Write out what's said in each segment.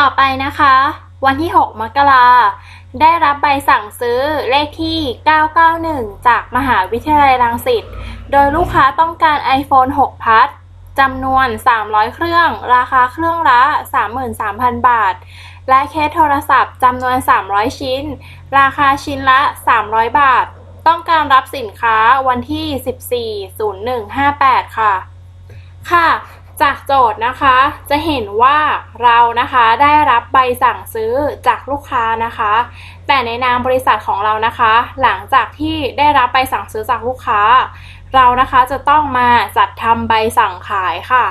ต่อไปนะคะ วันที่ 6 มกราได้รับใบสั่งซื้อเลขที่ 991 จากมหาวิทยาลัยรังสิต โดยลูกค้าต้องการ iPhone 6 พัทจำนวน 300 เครื่อง ราคาเครื่องละ 33,000 บาท และเคสโทรศัพท์จำนวน 300 ชิ้น ราคาชิ้นละ 300 บาท ต้องการรับสินค้าวันที่ 14-01-58 ค่ะ ค่ะ จากโจทย์นะคะจะเห็นว่าเรานะคะได้รับใบสั่งซื้อจากลูกค้านะคะ แต่ในนามบริษัทของเรานะคะ หลังจากที่ได้รับใบสั่งซื้อจากลูกค้า เรานะคะจะต้องมาจัดทำใบสั่งขายค่ะ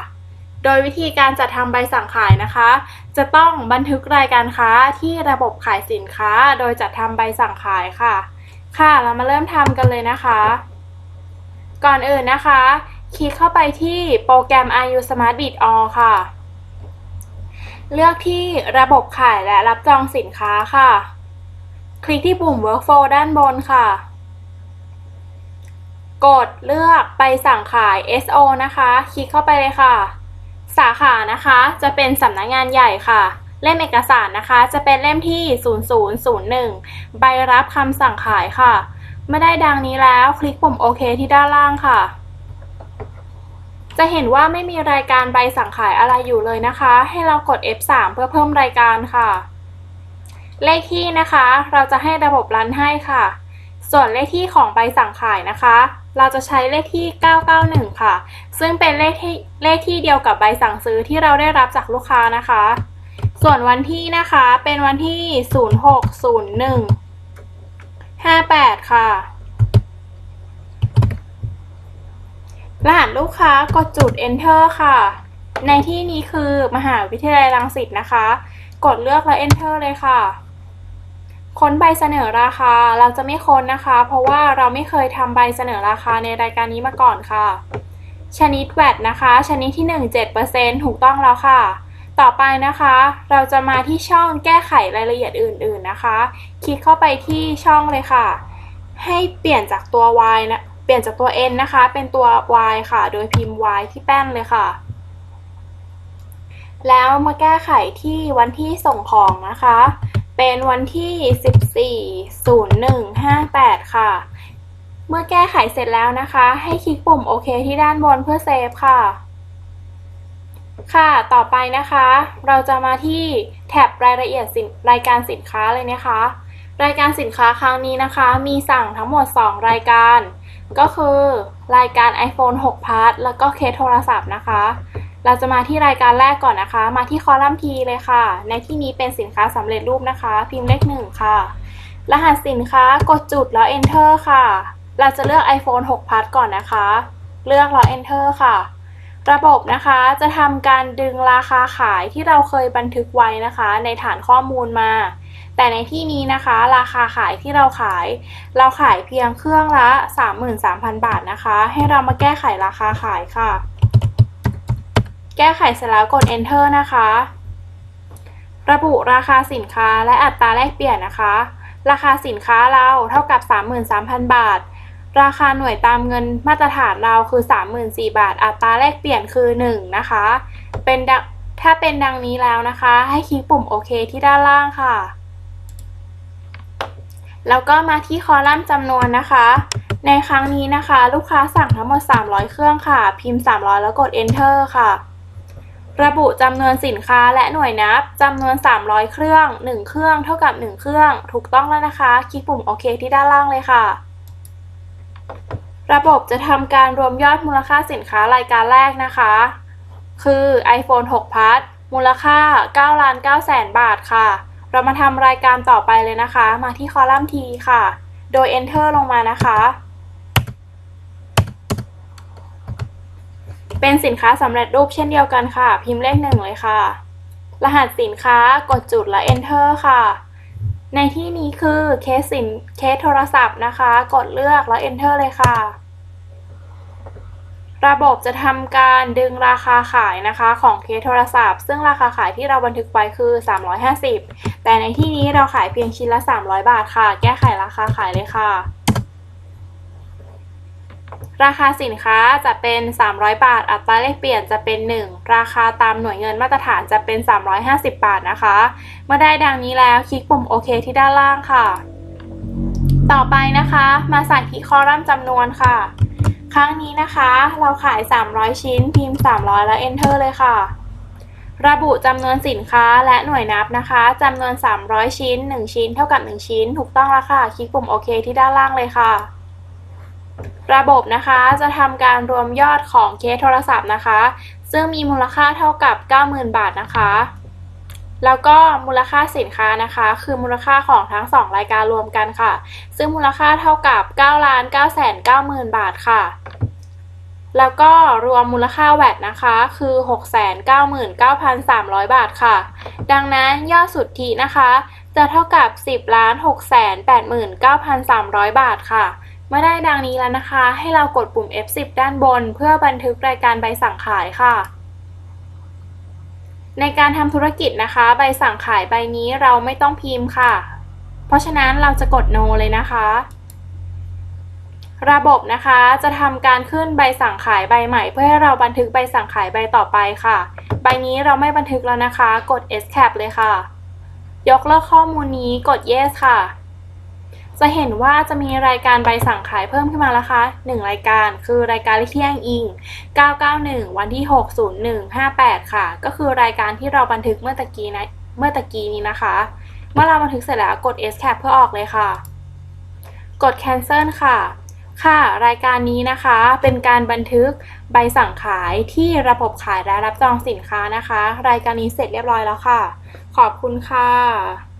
โดยวิธีการจัดทำใบสั่งขายนะคะ จะต้องบันทึกรายการค้าที่ระบบขายสินค้า โดยจัดทำใบสั่งขายค่ะ ค่ะเรามาเริ่มทำกันเลยนะคะ ก่อนอื่นนะคะ คลิกเข้าไปที่โปรแกรม IU Smart Bid All ค่ะ เลือกที่ระบบขายและรับจองสินค้าค่ะ คลิกที่ปุ่ม Workflow ด้านบนค่ะ กดเลือกไปสั่งขาย SO นะคะ คลิกเข้าไปเลยค่ะ สาขานะคะจะเป็นสำนักงงานใหญ่ค่ะ เล่มเอกสารนะคะจะเป็นเล่มที่ 0001 ใบรับคำสั่งขายค่ะ เมื่อได้ดังนี้แล้วคลิกปุ่มโอเคที่ด้านล่างค่ะ จะเห็นว่าไม่มีรายการใบสั่งขายอะไรอยู่เลยนะคะ ให้เรากด F3 เพื่อเพิ่มรายการค่ะ เลขที่นะคะ เราจะให้ระบบรันให้ค่ะ ส่วนเลขที่ของใบสั่งขายนะคะ เราจะใช้เลขที่ 991 ค่ะ ซึ่งเป็นเลขที่เลขที่เดียวกับใบสั่งซื้อที่เราได้รับจากลูกค้านะคะ ส่วนวันที่นะคะเป็นวันที่ 0601 58 ค่ะ รหัสลูกค้ากดจุด enter ค่ะ ในที่นี้คือมหาวิทยาลัยรังสิตนะคะ กดเลือกแล้ว enter เลยค่ะ ค้นใบเสนอราคาเราจะไม่ค้นนะคะ เพราะว่าเราไม่เคยทำใบเสนอราคาในรายการนี้มาก่อนค่ะ ชนิด VAT นะคะ ชนิดที่ 1 7%ถูกต้องแล้วค่ะ ต่อไปนะคะ เราจะมาที่ช่องแก้ไขรายละเอียดอื่น ๆนะคะ คลิกเข้าไปที่ช่องเลยค่ะ ให้เปลี่ยนจากตัว y นะ เปลี่ยนจากตัว n นะคะ เป็นตัว y ค่ะ โดยพิมพ์ y ที่แป้นเลยค่ะ แล้วมาแก้ไขที่วันที่ส่งของนะคะ เป็นวันที่ 14-01-58 ค่ะ เมื่อแก้ไขเสร็จแล้วนะคะ ให้คลิกปุ่มโอเคที่ด้านบนเพื่อเซฟค่ะ ค่ะ ต่อไปนะคะ เราจะมาที่แท็บรายละเอียดสินรายการสินค้าเลยนะคะ รายการสินค้าครั้งนี้นะคะ มีสั่งทั้งหมด 2 รายการ ก็คือรายการ iPhone 6 Plus แล้วก็เคสโทรศัพท์นะคะ เราจะมาที่รายการแรกก่อนนะคะ มาที่คอลัมน์ T เลยค่ะ ในที่นี้เป็นสินค้าสำเร็จรูปนะคะ พิมพ์เลขหนึ่งค่ะ รหัสสินค้ากดจุดแล้ว Enter ค่ะ เราจะเลือก iPhone 6 Plus ก่อนนะคะ เลือกแล้ว Enter ค่ะ ระบบนะคะจะทำการดึงราคาขายที่เราเคยบันทึกไว้นะคะ ในฐานข้อมูลมา แต่ในที่นี้นะคะราคาขายที่เราขาย เราขายเพียงเครื่องละ 33,000 บาทนะคะ ให้เรามาแก้ไขราคาขายค่ะ แก้ไขเสร็จแล้วกด enter นะคะ ระบุราคาสินค้าและอัตราแลกเปลี่ยนนะคะ ราคาสินค้าเราเท่ากับ 33,000 บาท ราคาหน่วยตามเงินมาตรฐานเราคือ 34,000 บาท อัตราแลกเปลี่ยนคือ 1 นะคะ เป็นถ้าเป็นดังนี้แล้วนะคะ ให้คลิกปุ่มโอเคที่ด้านล่างค่ะ แล้วก็มาที่คอลัมน์จำนวนนะคะ ในครั้งนี้นะคะ ลูกค้าสั่งทั้งหมด 300 เครื่องค่ะ พิมพ์ 300 แล้วกด enter ค่ะ ระบุจำนวนสินค้าและหน่วยนับจำนวน 300 เครื่อง 1 เครื่องเท่ากับ 1 เครื่อง ถูกต้องแล้วนะคะ คลิกปุ่มโอเคที่ด้านล่างเลยค่ะ ระบบจะทำการรวมยอดมูลค่าสินค้ารายการแรกนะคะ คือ iPhone 6 Plus มูลค่า9ล้าน9แสนบาทค่ะ เรามาทำรายการต่อไปเลยนะคะ มาที่คอลัมน์ T ค่ะ โดย Enter ลงมานะคะ เป็นสินค้าสำเร็จรูปเช่นเดียวกันค่ะ พิมพ์เลขหนึ่งเลยค่ะ รหัสสินค้ากดจุดและ Enter ค่ะ ในที่นี้คือเคสสินเคสโทรศัพท์นะคะ กดเลือกแล้ว Enter เลยค่ะ ระบบจะทำการดึงราคาขายนะคะของเคสโทรศัพท์ ซึ่งราคาขายที่เราบันทึกไว้คือ 350 แต่ในที่นี้เราขายเพียงชิ้นละ 300 บาทค่ะ แก้ไขราคาขายเลยค่ะ ราคาสินค้าจะเป็น 300 บาท อัตราแลกเปลี่ยนจะเป็น 1 ราคาตามหน่วยเงินมาตรฐานจะเป็น 350 บาทนะคะ เมื่อได้ดังนี้แล้วคลิกปุ่มโอเคที่ด้านล่างค่ะ ต่อไปนะคะ มาใส่ที่คอลัมน์จำนวนค่ะ ครั้งนี้นะคะ เราขาย 300 ชิ้น พิมพ์ 300 แล้ว enter เลยค่ะ ระบุจำนวนสินค้าและหน่วยนับนะคะจำนวน 300 ชิ้น 1 ชิ้น เท่ากับ 1 ชิ้น ถูกต้องแล้วค่ะ คลิกปุ่มโอเคที่ด้านล่างเลยค่ะ ระบบนะคะจะทำการรวมยอดของเคสโทรศัพท์นะคะ ซึ่งมีมูลค่าเท่ากับ 90,000 บาทนะคะ แล้วก็มูลค่าสินค้านะคะ คือมูลค่าของทั้ง 2 รายการรวมกันค่ะ ซึ่งมูลค่าเท่ากับ 9 9 9 9 0 0 0 บาทค่ะ แล้วก็รวมมูลค่าแวดนะคะ คือ 699,300 บาทค่ะ ดังนั้นยอดสุทธินะคะ จะเท่ากับ 10 689,300 บาทค่ะเมื่อได้ดังนี้แล้วนะคะ ให้เรากดปุ่ม F10 ด้านบน เพื่อบันทึกรายการใบสั่งขายค่ะ ในการทำธุรกิจนะคะ ใบสั่งขายใบนี้เราไม่ต้องพิมพ์ค่ะ เพราะฉะนั้นเราจะกด no เลยนะคะ ระบบนะคะจะทำการขึ้นใบสั่งขายใบใหม่ เพื่อให้เราบันทึกใบสั่งขายใบต่อไปค่ะ ใบนี้เราไม่บันทึกแล้วนะคะ กด escape เลยค่ะ ยกเลิกข้อมูลนี้กด yes ค่ะ จะเห็นว่าจะมีรายการใบสั่งขายเพิ่มขึ้นมาแล้วคะ1รายการคือรายการเที่อ้างอิง 991 วันที่ 60158 ค่ะ ก็คือรายการที่เราบันทึกเมื่อตะกี้นะเมื่อตะกี้นี้นะคะ เมื่อเราบันทึกเสร็จแล้วกด escape เพื่อออกเลยค่ะ กด cancel ค่ะ ค่ะ รายการนี้นะคะเป็นการบันทึกใบสั่งขายที่ระบบขายและรับจองสินค้านะคะ รายการนี้เสร็จเรียบร้อยแล้วค่ะ ขอบคุณค่ะ